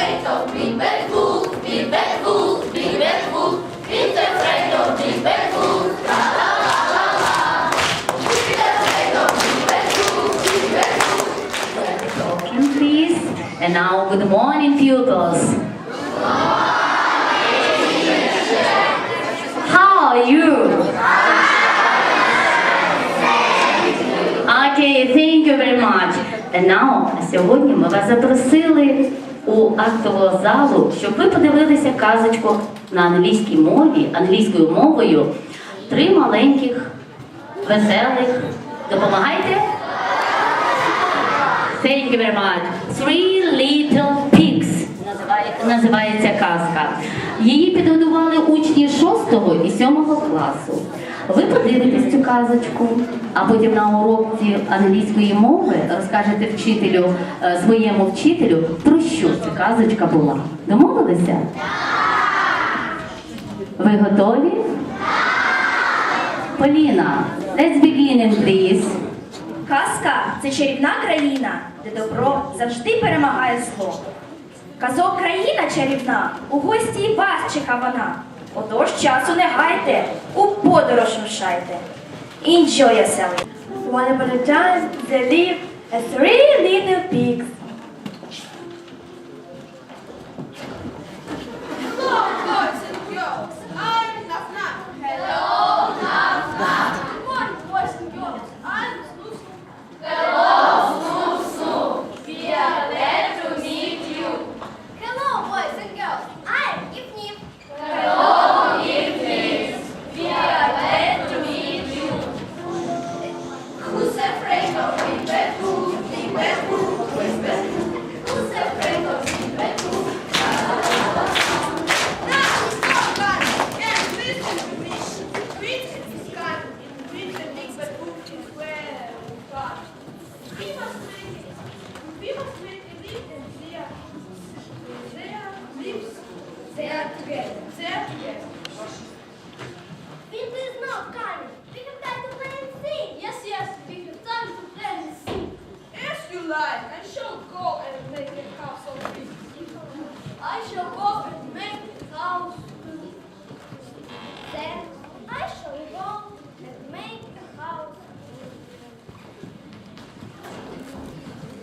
afraid of Big Bad Wolf, Big Bad Wolf, Big Bad Wolf. He's afraid of Big Bad Wolf. La la la la la. He's afraid of Big Bad Wolf, Big Bad Wolf. Talking, please. And now, good morning, pupils. How are you? Okay, thank you very much. And now, сьогодні ми вас запросили у актового залу, щоб ви подивилися казочку на англійській мові, англійською мовою. Три маленьких, веселих. Допомагайте? Thank you very much. Three Little називає- називається казка. Її підготували учні 6 і 7 класу. Ви подивитесь цю казочку, а потім на уроці англійської мови розкажете вчителю, е, своєму вчителю, про що ця казочка була. Домовилися? Ви готові? Поліна, let's begin, please. Казка це чарівна країна, де добро завжди перемагає зло. Казок країна чарівна, у гості і вас чека вона. Отож часу не гайте, у подорож рушайте. Enjoy yourself. One upon a time there lived three little pigs.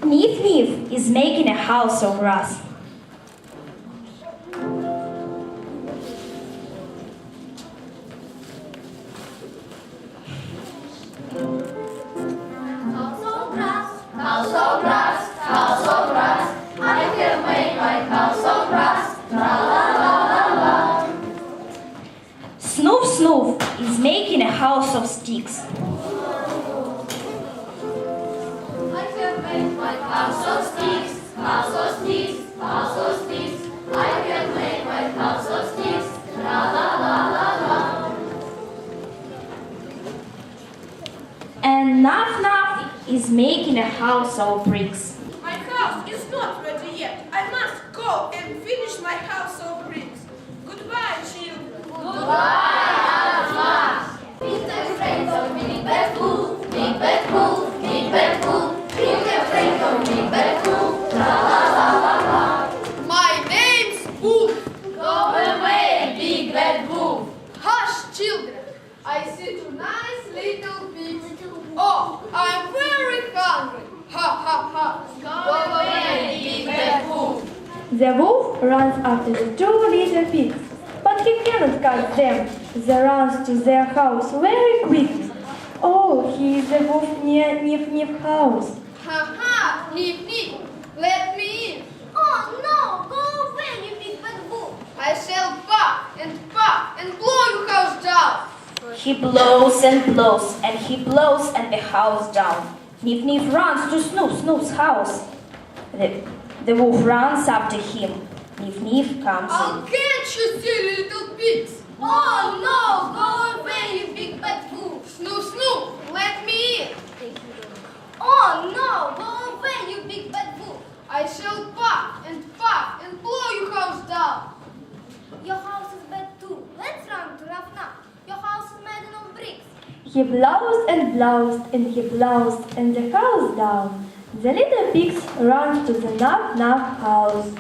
Nif Nif is making a house of grass. And my house of sticks, house of sticks, house of sticks, I can make my house of sticks. And Naf Naf is making a house of bricks. My house is not ready yet. I must go and finish my house of bricks. Goodbye, children. He's The wolf runs after the two little pigs, but he cannot catch them. They run to their house very quickly. Oh, he is the wolf near Nif Nif house. Ha ha. Nip nip. Let me in. Oh no! Go away, you big bad wolf. I shall puff and puff and blow your house down. He blows and blows and he blows and the house down. Nif Nif runs to Snoof Snoof's house. The, the wolf runs after him. Nif Nif comes I'll in. catch you, silly little pigs. Oh no! Go away, you big bad wolf. Snoop Snoop. Let me in. Oh no! Go away, you big bad wolf. I shall puff and puff and blow your house down. Your house is bad too. Let's run to Rafna. Your house is made of bricks. He blows and blows and he blows and the house down. The little pigs run to the Nav Nav house.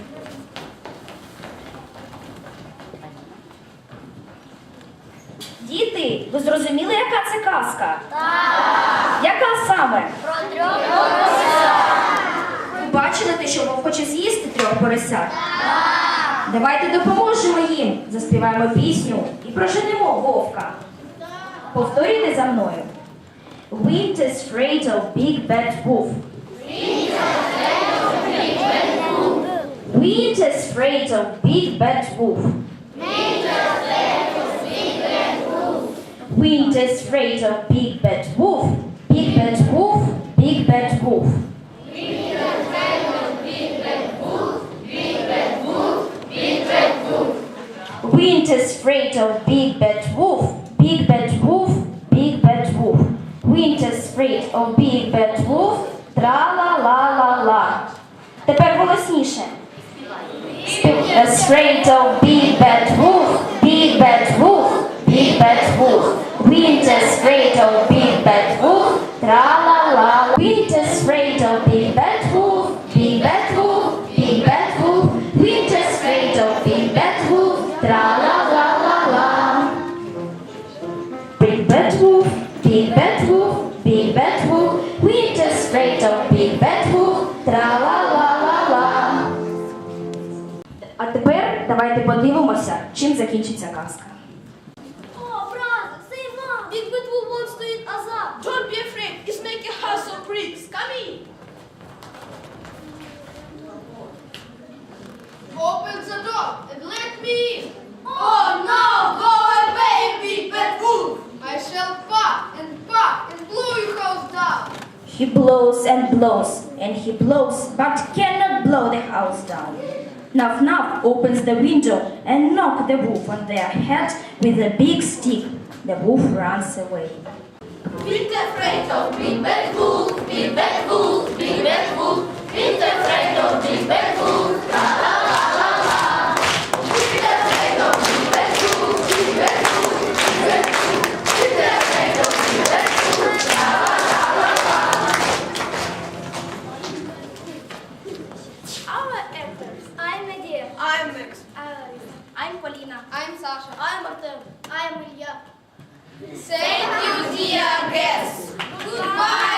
Діти, ви зрозуміли, яка це казка? Так. Яка саме? Про трьох поросят. Ви бачили те, що вовк хоче з'їсти трьох поросят? Так. Давайте допоможемо їм. Заспіваємо пісню і проженемо вовка. Повторюйте за мною. Winter's afraid of big bad wolf. Winter's afraid of big bad wolf. Winter's afraid of big bad wolf. Big bad wolf. Big bad wolf. Winter's afraid of big bad wolf. Big bad wolf. Big bad wolf. Winter's afraid of big bad wolf. Тра ла ла ла ла. Тепер голосніше. Afraid of big bad wolf. Big bad wolf. Big bad wolf. Winter's afraid of big bad wolf. Tra la la. Winter's afraid of big bad wolf. Big bad wolf. Big bad wolf. Winter's afraid of big bad wolf. Tra la la la la. Big bad wolf. Big bad wolf. давайте подивимося, чим закінчиться казка. О, брат, say mom, big bad wolf wants to eat Azar. Don't be afraid. It's making a house of bricks. Come in. Open the door and let me in. Oh no! Go away, big bad wolf! I shall puff and puff and blow your house down. He blows and blows and he blows but cannot blow the house down. Nuff Nuff opens the window and knocks the wolf on their head with a big stick. The wolf runs away. Be afraid of wolf, big bad wolf. Be afraid of I'm next. Uh, I'm Polina. I'm Sasha. I'm Artem. I'm Ilya. Thank you, dear guests. Goodbye.